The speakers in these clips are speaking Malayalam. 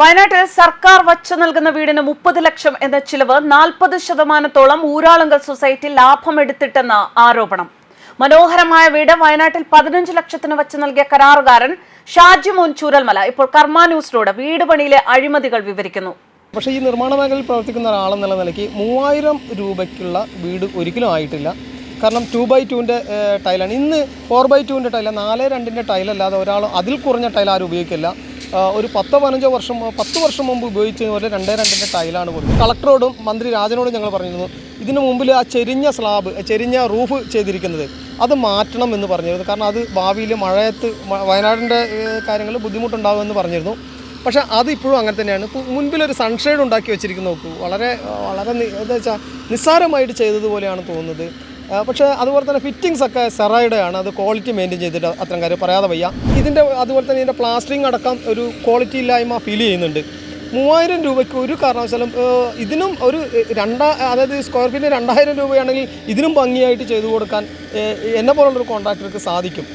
വയനാട്ടിൽ സർക്കാർ വച്ച നൽകുന്ന വീടിന് മുപ്പത് ലക്ഷം എന്ന ചിലവ് നാൽപ്പത് ശതമാനത്തോളം ഊരാളുങ്കൽ സൊസൈറ്റി ലാഭമെടുത്തിട്ടെന്ന ആരോപണം. മനോഹരമായ വീട് വയനാട്ടിൽ പതിനഞ്ച് ലക്ഷത്തിന് വച്ച് നൽകിയ കരാറുകാരൻ ഷാജി മോൻ ചൂരൽമല. ഇപ്പോൾ കർമ്മ ന്യൂസിലൂടെ വീട് പണിയിലെ അഴിമതികൾ വിവരിക്കുന്നു. പക്ഷേ ഈ നിർമ്മാണ മേഖലയിൽ പ്രവർത്തിക്കുന്ന ഒരാളെന്നുള്ള നിലയ്ക്ക് മൂവായിരം രൂപയ്ക്കുള്ള വീട് ഒരിക്കലും ആയിട്ടില്ല. കാരണം ടു ബൈ ടുവിന്റെ ടൈലാണ്. ഇന്ന് ഫോർ ബൈ ടുവിന്റെ ടൈല നാല് രണ്ടിന്റെ ടൈലല്ലാതെ ഒരാൾ അതിൽ കുറഞ്ഞ ടൈൽ ആരും ഉപയോഗിക്കില്ല. ഒരു പത്തോ പതിനഞ്ചോ വർഷം പത്ത് വർഷം മുമ്പ് ഉപയോഗിച്ച പോലെ രണ്ടേ രണ്ടിന്റെ ടൈലാണ് കൊടുക്കുന്നത് കളക്ടറോടും മന്ത്രി രാജനോടും ഞങ്ങൾ പറഞ്ഞിരുന്നു ഇതിനു മുമ്പിൽ ആ ചെരിഞ്ഞ സ്ലാബ് ചെരിഞ്ഞ റൂഫ് ചെയ്തിരിക്കുന്നത് അത് മാറ്റണം എന്ന് പറഞ്ഞിരുന്നു. കാരണം അത് ഭാവിയിൽ മഴയത്ത് വയനാടിന്റെ കാര്യങ്ങളിൽ ബുദ്ധിമുട്ടുണ്ടാകുമെന്ന് പറഞ്ഞിരുന്നു. പക്ഷേ അത് ഇപ്പോഴും അങ്ങനെ തന്നെയാണ്. ഇപ്പോൾ മുൻപിലൊരു സൺഷെയ്ഡ് ഉണ്ടാക്കി വെച്ചിരിക്കുന്നു. നോക്കൂ വളരെ വളരെ എന്താ വെച്ചാൽ നിസ്സാരമായിട്ട് ചെയ്തതുപോലെയാണ് തോന്നുന്നത്. പക്ഷേ അതുപോലെ തന്നെ ഫിറ്റിങ്സ് ഒക്കെ സെറൈഡ് ആണ് അത് ക്വാളിറ്റി മെയിന്റെയിൻ ചെയ്തിട്ട് അത്തരം കാര്യം പറയാതെ വയ്യ. ഇതിന്റെ അതുപോലെ തന്നെ ഇതിന്റെ പ്ലാസ്റ്ററിങ് അടക്കം ഒരു ക്വാളിറ്റി ഇല്ലായ്മ ഫീൽ ചെയ്യുന്നുണ്ട്. മൂവായിരം രൂപയ്ക്ക് ഒരു കാരണവശാലും ഇതിനും ഒരു രണ്ട അതായത് സ്ക്വയർ ഫീറ്റിന് രണ്ടായിരം രൂപയാണെങ്കിൽ ഇതിനും ഭംഗിയായിട്ട് ചെയ്തു കൊടുക്കാൻ എന്നെ പോലുള്ളൊരു കോൺട്രാക്ടർക്ക് സാധിക്കും.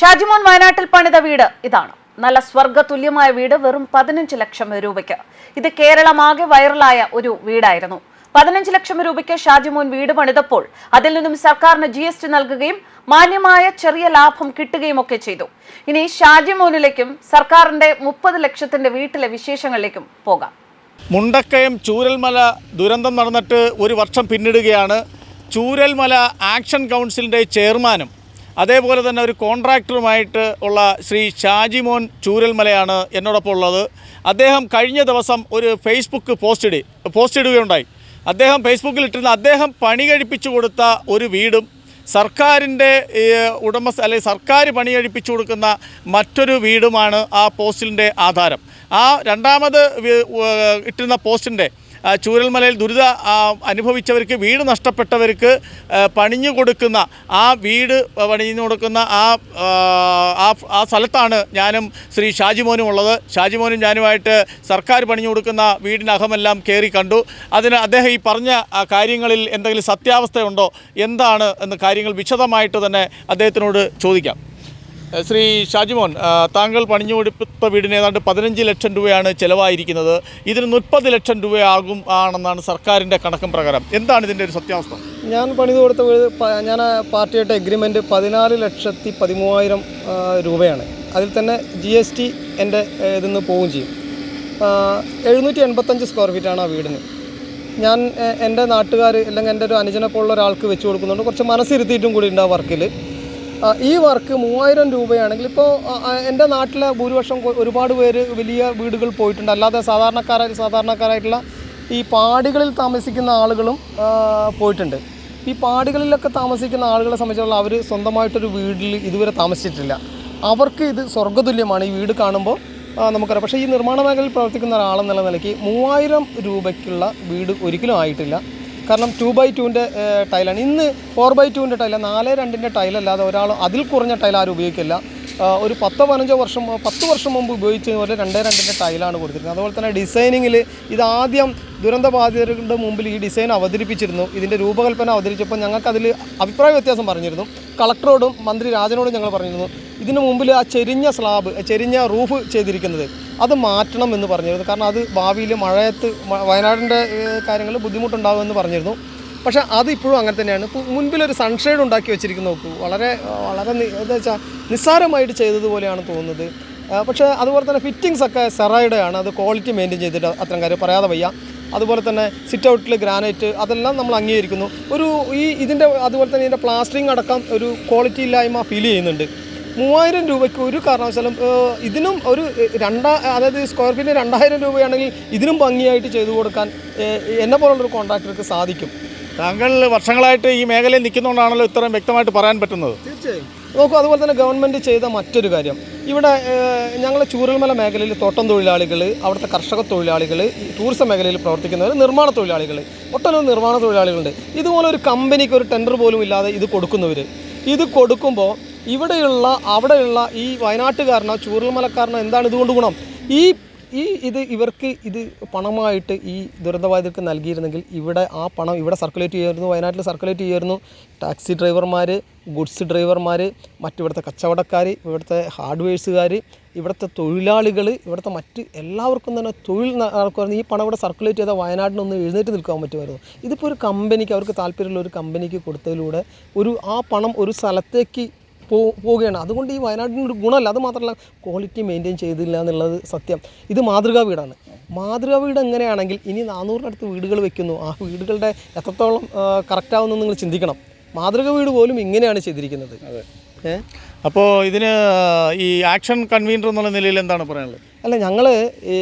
ഷാജിമോൻ വയനാട്ടിൽ പണിത വീട് ഇതാണ്. നല്ല സ്വർഗതുല്യമായ വീട് വെറും പതിനഞ്ച് ലക്ഷം രൂപയ്ക്ക്. ഇത് കേരളമാകെ വൈറലായ ഒരു വീടായിരുന്നു. പതിനഞ്ച് ലക്ഷം രൂപയ്ക്ക് ഷാജിമോൻ വീട് പണിതപ്പോൾ അതിൽ നിന്നും സർക്കാരിന് ജി എസ് ടി നൽകുകയും മാന്യമായ ചെറിയ ലാഭം കിട്ടുകയും ഒക്കെ ചെയ്തു. ഇനി ഷാജിമോനിലേക്കും സർക്കാരിന്റെ മുപ്പത് ലക്ഷത്തിന്റെ വീട്ടിലെ വിശേഷങ്ങളിലേക്കും പോകാം. മുണ്ടക്കയം ചൂരൽമല ദുരന്തം നടന്നിട്ട് ഒരു വർഷം പിന്നിടുകയാണ്. ചൂരൽമല ആക്ഷൻ കൗൺസിലിന്റെ ചെയർമാനും അതേപോലെ തന്നെ ഒരു കോൺട്രാക്ടറുമായിട്ട് ഉള്ള ശ്രീ ഷാജിമോൻ ചൂരൽമലയാണ് എന്നോടൊപ്പം ഉള്ളത്. അദ്ദേഹം കഴിഞ്ഞ ദിവസം ഒരു ഫേസ്ബുക്ക് പോസ്റ്റ് ഇടി പോസ്റ്റ് അദ്ദേഹം ഫേസ്ബുക്കിൽ ഇട്ടിരുന്ന അദ്ദേഹം പണി കഴിപ്പിച്ചു കൊടുത്ത ഒരു വീടും സർക്കാരിന്റെ ഉടമസ്ഥ അല്ലെങ്കിൽ സർക്കാർ പണി കഴിപ്പിച്ചു കൊടുക്കുന്ന മറ്റൊരു വീടുമാണ് ആ പോസ്റ്റിന്റെ ആധാരം. ആ രണ്ടാമത് ഇട്ടിരുന്ന പോസ്റ്റിന്റെ ചൂരൽമലയിൽ ദുരിത അനുഭവിച്ചവർക്ക് വീട് നഷ്ടപ്പെട്ടവർക്ക് പണിഞ്ഞു കൊടുക്കുന്ന ആ വീട് പണിഞ്ഞു കൊടുക്കുന്ന ആ ആ, സ്ഥലത്താണ് ഞാനും ശ്രീ ഷാജിമോനും ഉള്ളത്. ഷാജിമോനും ഞാനുമായിട്ട് സർക്കാർ പണിഞ്ഞു കൊടുക്കുന്ന വീടിനകമെല്ലാം കയറി കണ്ടു. അതിന് അദ്ദേഹം ഈ പറഞ്ഞ കാര്യങ്ങളിൽ എന്തെങ്കിലും സത്യാവസ്ഥയുണ്ടോ? എന്താണ് എന്ന് കാര്യങ്ങൾ വിശദമായിട്ട് തന്നെ അദ്ദേഹത്തിനോട് ചോദിക്കാം. ശ്രീ ഷാജിമോൻ താങ്കൾ പണിഞ്ഞു കൊടുത്ത വീടിന് ഏതാണ്ട് പതിനഞ്ച് ലക്ഷം രൂപയാണ് ചിലവായിരിക്കുന്നത്. ഇതിന് മുപ്പത് ലക്ഷം രൂപയാകും ആണെന്നാണ് സർക്കാരിന്റെ കണക്കും പ്രകാരം. എന്താണ് ഇതിന്റെ ഒരു സത്യാവസ്ഥ? ഞാൻ പണിത് കൊടുത്ത വീട് ഞാൻ പാർട്ടിയായിട്ട് എഗ്രിമെന്റ് പതിനാല് ലക്ഷത്തി പതിമൂവായിരം രൂപയാണ്. അതിൽ തന്നെ ജി എസ് ടി എന്റെ ഇതിൽ നിന്ന് പോവുകയും ചെയ്യും. എഴുന്നൂറ്റി എൺപത്തഞ്ച് സ്ക്വയർ ഫീറ്റാണ് ആ വീടിന്. ഞാൻ എന്റെ നാട്ടുകാർ അല്ലെങ്കിൽ എന്റെ ഒരു അനുജനെ പോലുള്ള ഒരാൾക്ക് വെച്ച് കൊടുക്കുന്നുണ്ട്. കുറച്ച് മനസ്സിരുത്തിയിട്ടും കൂടി ഉണ്ട് ആ വർക്കിൽ ഈ വർക്ക് മൂവായിരം രൂപയാണെങ്കിൽ ഇപ്പോൾ എന്റെ നാട്ടിലെ ഭൂരിപക്ഷം ഒരുപാട് പേര് വലിയ വീടുകൾ പോയിട്ടുണ്ട്. അല്ലാതെ സാധാരണക്കാരായ സാധാരണക്കാരായിട്ടുള്ള ഈ പാടികളിൽ താമസിക്കുന്ന ആളുകളും പോയിട്ടുണ്ട്. ഈ പാടികളിലൊക്കെ താമസിക്കുന്ന ആളുകളെ സംബന്ധിച്ചുള്ള അവർ സ്വന്തമായിട്ടൊരു വീട്ടിൽ ഇതുവരെ താമസിച്ചിട്ടില്ല. അവർക്ക് ഇത് സ്വർഗതുല്യമാണ്. ഈ വീട് കാണുമ്പോൾ നമുക്കറിയാം. പക്ഷേ ഈ നിർമ്മാണ മേഖലയിൽ പ്രവർത്തിക്കുന്ന ഒരാളെന്നുള്ള നിലയ്ക്ക് മൂവായിരം രൂപയ്ക്കുള്ള വീട് ഒരിക്കലും ആയിട്ടില്ല. കാരണം ടു ബൈ ടുവിന്റെ ടൈലാണ് ഇന്ന് ഫോർ ബൈ ടുവിന്റെ ടൈല നാല് രണ്ടിന്റെ ടൈലല്ലാതെ ഒരാൾ അതിൽ കുറഞ്ഞ ടൈൽ ആരും ഉപയോഗിക്കില്ല. ഒരു പത്തോ പതിനഞ്ചോ വർഷം പത്ത് വർഷം മുമ്പ് ഉപയോഗിച്ചത് പോലെ രണ്ടേ രണ്ടിന്റെ ടൈലാണ് കൊടുത്തിരുന്നത്. അതുപോലെ തന്നെ ഡിസൈനിങ്ങിൽ ഇതാദ്യം ദുരന്ത ബാധിതരുടെ മുമ്പിൽ ഈ ഡിസൈൻ അവതരിപ്പിച്ചിരുന്നു. ഇതിന്റെ രൂപകൽപ്പന അവതരിച്ചപ്പോൾ ഞങ്ങൾക്കതിൽ അഭിപ്രായ വ്യത്യാസം പറഞ്ഞിരുന്നു. കളക്ടറോടും മന്ത്രി രാജനോടും ഞങ്ങൾ പറഞ്ഞിരുന്നു. ഇതിന് മുമ്പിൽ ആ ചെരിഞ്ഞ സ്ലാബ് ചെരിഞ്ഞ റൂഫ് ചെയ്തിരിക്കുന്നത് അത് മാറ്റണം എന്ന് പറഞ്ഞിരുന്നു. കാരണം അത് ഭാവിയിൽ മഴയത്ത് വയനാടിന്റെ കാര്യങ്ങളിൽ ബുദ്ധിമുട്ടുണ്ടാകുമെന്ന് പറഞ്ഞിരുന്നു. പക്ഷേ അത് ഇപ്പോഴും അങ്ങനെ തന്നെയാണ്. മുൻപിലൊരു സൺഷെയ്ഡ് ഉണ്ടാക്കി വെച്ചിരിക്കുന്ന നോക്കൂ. വളരെ വളരെ എന്താ വെച്ചാൽ നിസ്സാരമായിട്ട് ചെയ്തതുപോലെയാണ് തോന്നുന്നത്. പക്ഷേ അതുപോലെ തന്നെ ഫിറ്റിങ്സ് ഒക്കെ സെറൈഡ് ആണ് അത് ക്വാളിറ്റി മെയിന്റെയിൻ ചെയ്തിട്ട് അത്തരം കാര്യം പറയാതെ വയ്യ. അതുപോലെ തന്നെ സിറ്റ് ഔട്ടിൽ ഗ്രാനൈറ്റ് അതെല്ലാം നമ്മൾ അംഗീകരിക്കുന്നു. ഒരു ഈ ഇതിന്റെ അതുപോലെ തന്നെ ഇതിന്റെ പ്ലാസ്റ്ററിങ് അടക്കം ഒരു ക്വാളിറ്റി ഇല്ലായ്മ ഫീൽ ചെയ്യുന്നുണ്ട്. മൂവായിരം രൂപയ്ക്ക് ഒരു കാരണവശാലും ഇതിനും ഒരു രണ്ടാ അതായത് സ്ക്വയർ ഫീറ്റിന് രണ്ടായിരം രൂപയാണെങ്കിൽ ഇതിനും ഭംഗിയായിട്ട് ചെയ്തു കൊടുക്കാൻ എന്നെ പോലുള്ളൊരു കോൺട്രാക്ടർക്ക് സാധിക്കും. താങ്കൾ വർഷങ്ങളായിട്ട് ഈ മേഖലയിൽ നിൽക്കുന്നതുകൊണ്ടാണല്ലോ ഇത്രയും വ്യക്തമായിട്ട് പറയാൻ പറ്റുന്നത്. തീർച്ചയായും. നോക്കൂ അതുപോലെ തന്നെ ഗവൺമെന്റ് ചെയ്ത മറ്റൊരു കാര്യം. ഇവിടെ ഞങ്ങൾ ചൂരൽമല മേഖലയിൽ തോട്ടം തൊഴിലാളികൾ അവിടുത്തെ കർഷക തൊഴിലാളികൾ ടൂറിസം മേഖലയിൽ പ്രവർത്തിക്കുന്നവർ നിർമ്മാണ തൊഴിലാളികൾ ഒട്ടനവധി നിർമ്മാണ തൊഴിലാളികളുണ്ട്. ഇതുപോലെ ഒരു കമ്പനിക്ക് ഒരു ടെൻഡർ പോലും ഇല്ലാതെ ഇത് കൊടുക്കുന്നവർ ഇത് കൊടുക്കുമ്പോൾ ഇവിടെയുള്ള അവിടെയുള്ള ഈ വയനാട്ടുകാരനോ ചൂരൽമലക്കാരനോ എന്താണ് ഇതുകൊണ്ട് ഗുണം? ഈ ഈ ഇത് ഇവർക്ക് ഇത് പണമായിട്ട് ഈ ദുരന്തബാധിതർക്ക് നൽകിയിരുന്നെങ്കിൽ ഇവിടെ ആ പണം ഇവിടെ സർക്കുലേറ്റ് ചെയ്യുമായിരുന്നു വയനാട്ടിൽ സർക്കുലേറ്റ് ചെയ്യുമായിരുന്നു ടാക്സി ഡ്രൈവർമാർ ഗുഡ്സ് ഡ്രൈവർമാർ മറ്റിവിടുത്തെ കച്ചവടക്കാർ ഇവിടുത്തെ ഹാർഡ്വെയർസുകാർ ഇവിടുത്തെ തൊഴിലാളികൾ ഇവിടുത്തെ മറ്റ് എല്ലാവർക്കും തന്നെ തൊഴിൽ നടക്കുമായിരുന്നു ഈ പണം ഇവിടെ സർക്കുലേറ്റ് ചെയ്താൽ വയനാട്ടിനൊന്ന് എഴുന്നേറ്റ് നിൽക്കാൻ പറ്റുമായിരുന്നു. ഇതിപ്പോൾ ഒരു കമ്പനിക്ക് അവർക്ക് താല്പര്യമുള്ള ഒരു കമ്പനിക്ക് കൊടുത്തതിലൂടെ ഒരു ആ പണം ഒരു സ്ഥലത്തേക്ക് പോവുകയാണ്. അതുകൊണ്ട് ഈ വയനാട്ടിനൊരു ഒരു ഗുണമല്ല. അത് മാത്രമല്ല ക്വാളിറ്റി മെയിന്റെയിൻ ചെയ്തില്ല എന്നുള്ളത് സത്യം. ഇത് മാതൃകാ വീടാണ്. മാതൃകാ വീട് എങ്ങനെയാണെങ്കിൽ ഇനി നാനൂറിനടുത്ത് വീടുകൾ വെക്കുന്നു. ആ വീടുകളുടെ എത്രത്തോളം കറക്റ്റാവുന്നു നിങ്ങൾ ചിന്തിക്കണം. മാതൃകാ വീട് പോലും ഇങ്ങനെയാണ് ചെയ്തിരിക്കുന്നത്. അപ്പോൾ ഇതിന് ഈ ആക്ഷൻ കൺവീനർ എന്നുള്ള നിലയിൽ എന്താണ് പറയാനുള്ളത്? അല്ല ഞങ്ങൾ ഈ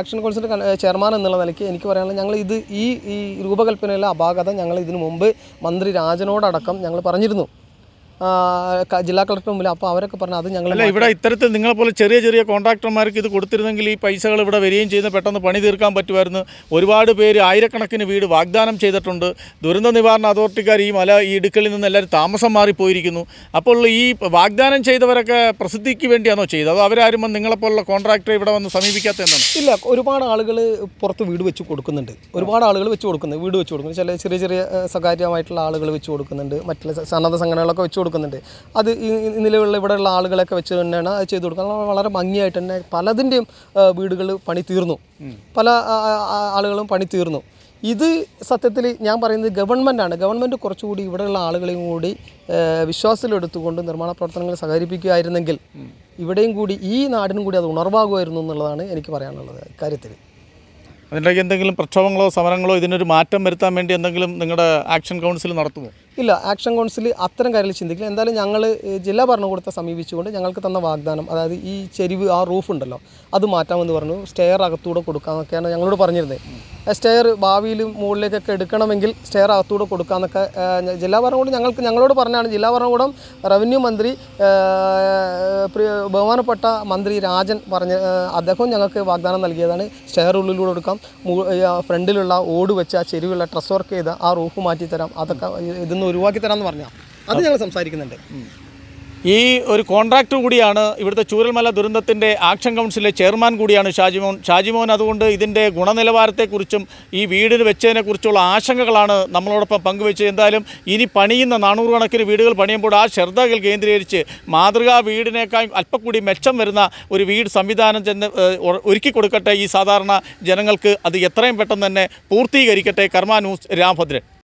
ആക്ഷൻ കൗൺസിലിന്റെ ചെയർമാൻ എന്നുള്ള നിലയ്ക്ക് എനിക്ക് പറയാനുള്ളത് ഞങ്ങൾ ഇത് ഈ ഈ രൂപകൽപ്പനയിലെ അപാകത ഞങ്ങൾ ഇതിനു മുമ്പ് മന്ത്രി രാജനോടടക്കം ഞങ്ങൾ പറഞ്ഞിരുന്നു. ജില്ലാ കളക്ടർ മുമ്പിൽ അപ്പോൾ അവരൊക്കെ പറഞ്ഞു അത് ഞങ്ങൾ അല്ല ഇവിടെ ഇത്തരത്തിൽ നിങ്ങളെപ്പോലെ ചെറിയ ചെറിയ കോൺട്രാക്ടർമാർക്ക് ഇത് കൊടുത്തിരുന്നെങ്കിൽ ഈ പൈസകൾ ഇവിടെ വരികയും ചെയ്ത് പെട്ടെന്ന് പണി തീർക്കാൻ പറ്റുമായിരുന്നു. ഒരുപാട് പേര് ആയിരക്കണക്കിന് വീട് വാഗ്ദാനം ചെയ്തിട്ടുണ്ട്. ദുരന്ത നിവാരണ അതോറിറ്റിക്കാർ ഈ മല ഈ ഇടുക്കളിൽ നിന്ന് എല്ലാവരും താമസം മാറിപ്പോയിരിക്കുന്നു. അപ്പോൾ ഈ വാഗ്ദാനം ചെയ്തവരൊക്കെ പ്രസിദ്ധിക്ക് വേണ്ടിയാണോ ചെയ്തത്? അതോ അവരാരും നിങ്ങളെപ്പോലുള്ള കോൺട്രാക്ടറെ ഇവിടെ വന്ന് സമീപിക്കാത്ത എന്താണ്? ഇല്ല ഒരുപാട് ആളുകൾ പുറത്ത് വീട് വെച്ച് കൊടുക്കുന്നുണ്ട്. ഒരുപാട് ആളുകൾ വെച്ച് കൊടുക്കുന്നുണ്ട് വീട് വെച്ച് കൊടുക്കുന്നു ചില ചെറിയ ചെറിയ സ്വകാര്യമായിട്ടുള്ള ആളുകൾ വെച്ച് കൊടുക്കുന്നുണ്ട്. മറ്റുള്ള സന്നദ്ധ സംഘടനകളൊക്കെ വെച്ച് കൊടുക്കുന്നുണ്ട്. അത് ഈ നിലവിലുള്ള ഇവിടെയുള്ള ആളുകളൊക്കെ വെച്ച് തന്നെയാണ് അത് ചെയ്ത് കൊടുക്കുന്നത്. വളരെ ഭംഗിയായിട്ട് തന്നെ പലതിന്റെയും വീടുകൾ പണി തീർന്നു. പല ആളുകളും പണി തീർന്നു. ഇത് സത്യത്തിൽ ഞാൻ പറയുന്നത് ഗവൺമെന്റാണ് ഗവൺമെന്റ് കുറച്ചുകൂടി ഇവിടെയുള്ള ആളുകളെയും കൂടി വിശ്വാസത്തിലെടുത്തുകൊണ്ട് നിർമ്മാണ പ്രവർത്തനങ്ങൾ സഹകരിപ്പിക്കുകയായിരുന്നെങ്കിൽ ഇവിടെയും കൂടി ഈ നാടിനും കൂടി അത് ഉണർവാകുമായിരുന്നു എന്നുള്ളതാണ് എനിക്ക് പറയാനുള്ളത് ഇക്കാര്യത്തിൽ അതിന്റെ എന്തെങ്കിലും പ്രക്ഷോഭങ്ങളോ സമരങ്ങളോ ഇതിനൊരു മാറ്റം വരുത്താൻ വേണ്ടി എന്തെങ്കിലും നിങ്ങളുടെ ആക്ഷൻ കൗൺസിൽ നടത്തുമോ? ഇല്ല ആക്ഷൻ കൗൺസിൽ അത്തരം കാര്യങ്ങൾ ചിന്തിക്കില്ല. എന്തായാലും ഞങ്ങൾ ജില്ലാ ഭരണകൂടത്തെ സമീപിച്ചുകൊണ്ട് ഞങ്ങൾക്ക് തന്ന വാഗ്ദാനം അതായത് ഈ ചെരിവ് ആ റൂഫ് ഉണ്ടല്ലോ അത് മാറ്റാമെന്ന് പറഞ്ഞു സ്റ്റെയർ അകത്തൂടെ കൊടുക്കാമെന്നൊക്കെയാണ് ഞങ്ങളോട് പറഞ്ഞിരുന്നത്. സ്റ്റെയർ ഭാവിയിൽ മുകളിലേക്കൊക്കെ എടുക്കണമെങ്കിൽ സ്റ്റെയർ അകത്തൂടെ കൊടുക്കാമെന്നൊക്കെ ജില്ലാ ഭരണകൂടം ഞങ്ങൾക്ക് ഞങ്ങളോട് പറഞ്ഞാണ്. ജില്ലാ ഭരണകൂടം റവന്യൂ മന്ത്രി ബഹുമാനപ്പെട്ട മന്ത്രി രാജൻ പറഞ്ഞ അദ്ദേഹവും ഞങ്ങൾക്ക് വാഗ്ദാനം നൽകിയതാണ്. സ്റ്റെയർ ഉള്ളിലൂടെ ആ, ഫ്രണ്ടിലുള്ള ഓട് വെച്ച ആ ചെരുവുള്ള ട്രസ് വർക്ക് ചെയ്ത് ആ റൂഫ് മാറ്റി തരാം അതൊക്കെ ഇതൊന്ന് ഒഴിവാക്കി തരാമെന്ന് പറഞ്ഞാൽ അത് ഞങ്ങൾ സംസാരിക്കുന്നുണ്ട്. ഈ ഒരു കോൺട്രാക്ടർ കൂടിയാണ് ഇവിടുത്തെ ചൂരൽമല ദുരന്തത്തിന്റെ ആക്ഷൻ കൗൺസിലിലെ ചെയർമാൻ കൂടിയാണ് ഷാജിമോൻ. ഷാജിമോൻ അതുകൊണ്ട് ഇതിന്റെ ഗുണനിലവാരത്തെക്കുറിച്ചും ഈ വീടിന് വെച്ചതിനെക്കുറിച്ചുള്ള ആശങ്കകളാണ് നമ്മളോടൊപ്പം പങ്കുവെച്ചത്. എന്തായാലും ഇനി പണിയുന്ന നാനൂറുകണക്കിന് വീടുകൾ പണിയുമ്പോൾ ആ ശ്രദ്ധകൾ കേന്ദ്രീകരിച്ച് മാതൃകാ വീടിനേക്കാൾ അല്പം മെച്ചം വരുന്ന ഒരു വീട് സംവിധാനം ചെന്ന് ഒരുക്കി കൊടുക്കട്ടെ ഈ സാധാരണ ജനങ്ങൾക്ക്. അത് എത്രയും പെട്ടെന്ന് തന്നെ പൂർത്തീകരിക്കട്ടെ. കർമ്മ ന്യൂസ് രാമഭദ്രൻ.